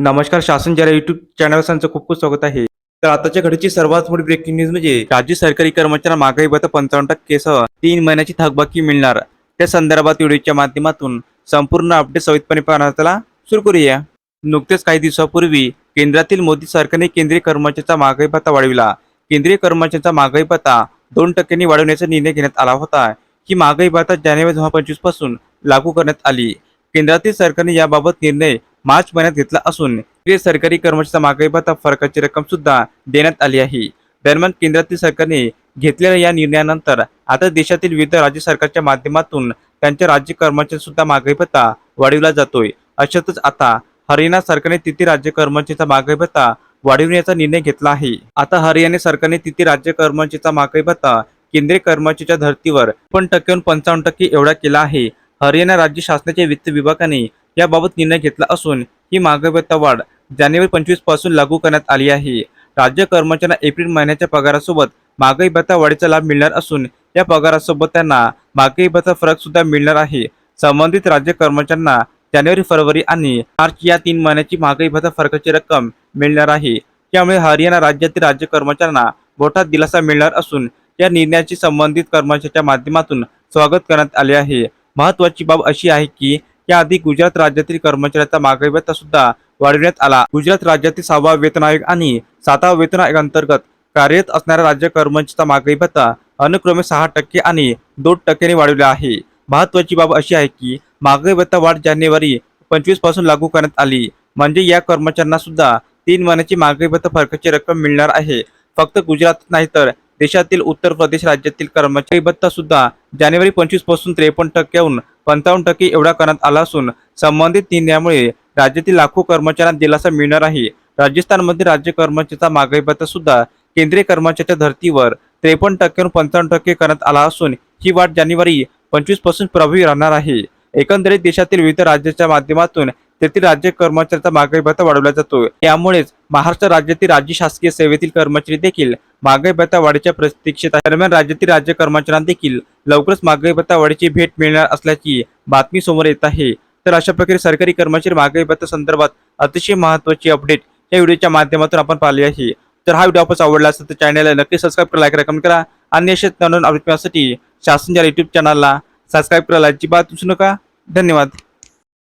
नमस्कार शासन जरा युट्यूब चॅनल त्यांचं खूप खूप स्वागत आहे. तर आताच्या घडीची सर्वात मोठी ब्रेकिंग न्यूज म्हणजे राज्य सरकारी कर्मचाऱ्यांना महागाई भत्ता पंचावन्न टक्केसह तीन महिन्याची थकबाकी मिळणार. त्या संदर्भात व्हिडिओच्या माध्यमातून संपूर्ण अपडेट सवितपणे पाहण्याला सुरू करूया. नुकतेच काही दिवसापूर्वी केंद्रातील मोदी सरकारने केंद्रीय कर्मचाऱ्यांचा महागाई भत्ता वाढविला. केंद्रीय कर्मचाऱ्यांचा महागाई भत्ता दोन टक्क्यांनी वाढवण्याचा निर्णय घेण्यात आला होता. ही महागाई भत्ता जानेवारी दोन हजार पंचवीसपासून लागू करण्यात आली. केंद्रातील सरकारने याबाबत निर्णय मार्च महिन्यात घेतला असून ते सरकारी कर्मचाऱ्यांचा मागाई भत्ता फरकाची रक्कम सुद्धा देण्यात आली आहे. दरम्यान केंद्रातील सरकारने घेतलेल्या या निर्णयानंतर आता देशातील विविध राज्य सरकारच्या माध्यमातून त्यांच्या राज्य कर्मचारी सुद्धा मागाई भत्ता वाढविला जातोय. अशातच आता हरियाणा सरकारने तिथे राज्य कर्मचारीचा मागाई भत्ता वाढविण्याचा निर्णय घेतला आहे. आता हरियाणा सरकारने तिथे राज्य कर्मचारीचा मागाई भत्ता केंद्रीय कर्मचारीच्या धर्तीवर पण टक्केहून पंचावन्न टक्के एवढा केला आहे. हरियाणा राज्य शासनाच्या वित्त विभागाने याबाबत निर्णय घेतला असून ही महागाई भत्ता वाढ जानेवारी पंचवीसपासून लागू करण्यात आली आहे. राज्य कर्मचाऱ्यांना एप्रिल महिन्याच्या पगारासोबत महागाई भत्ता वाढीचा लाभ मिळणार असून या पगारासोबत त्यांना महागाई भत्ता फरक सुद्धा मिळणार आहे. संबंधित राज्य कर्मचाऱ्यांना जानेवारी फरवरी आणि मार्च या तीन महिन्याची महागाई भत्ता फरकाची रक्कम मिळणार आहे. त्यामुळे हरियाणा राज्यातील राज्य कर्मचाऱ्यांना मोठा दिलासा मिळणार असून या निर्णयाची संबंधित कर्मचाऱ्यांच्या माध्यमातून स्वागत करण्यात आले आहे. महत्वाची बाब अशी आहे की याआधी गुजरात राज्यातील कर्मचाऱ्यांचा महागाई भत्ता सुद्धा वाढविण्यात आला. गुजरात राज्यातील सहावा वेतन आयोग आणि सातवा वेतन आयोग अंतर्गत कार्यरत असणाऱ्या राज्य कर्मचाऱ्यांचा मागणी भत्ता अनुक्रमे सहा टक्के आणि दोन टक्क्यांनी वाढविला आहे. महत्वाची बाब अशी आहे की मागणी भत्ता वाढ जानेवारी पंचवीसपासून लागू करण्यात आली. म्हणजे या कर्मचाऱ्यांना सुद्धा तीन महिन्याची मागणी भत्ता फरकाची रक्कम मिळणार आहे. फक्त गुजरात नाही तर देशातील उत्तर प्रदेश राज्यातील कर्मचारी भत्ता सुद्धा जानेवारी पंचवीसपासून त्रेपन्न टक्क्याहून पंचावन्न टक्के एवढा करण्यात आला असून संबंधित निर्णयामुळे राज्यातील लाखो कर्मचाऱ्यांना दिलासा मिळणार आहे. राजस्थानमध्ये राज्य कर्मचाऱ्याचा महागाई भत्ता सुद्धा केंद्रीय कर्मचाऱ्याच्या धर्तीवर त्रेपन्न टक्क्याहून पंचावन्न टक्के करण्यात आला असून ही वाढ जानेवारी पंचवीसपासून प्रभावी राहणार आहे. एकंदरीत देशातील विविध राज्याच्या माध्यमातून तेथील राज्य कर्मचाऱ्यांचा महागाई भत्ता वाढवला जातो. यामुळेच महाराष्ट्र राज्यातील राज्य शासकीय सेवेतील कर्मचारी देखील महागाई भत्ता वाढीच्या प्रतीक्षेत दरम्यान राज्यातील राज्य कर्मचाऱ्यांना देखील लवकरच महागाई भत्ता वाढीची भेट मिळणार असल्याची बातमी समोर येत आहे. तर अशा प्रकारे सरकारी कर्मचारी महागाई भत्ता संदर्भात अतिशय महत्वाची अपडेट या व्हिडिओच्या माध्यमातून आपण पाहिली आहे. तर हा व्हिडिओ आपण आवडला असेल तर चॅनलला नक्की सबस्क्राईब करा लाईक करा कमेंट करा आणि अशाच नवीन अपडेट मिळण्यासाठी शासनच्या युट्यूब चॅनलला सबस्क्राईब करायला अजिबात विसरू नका. धन्यवाद.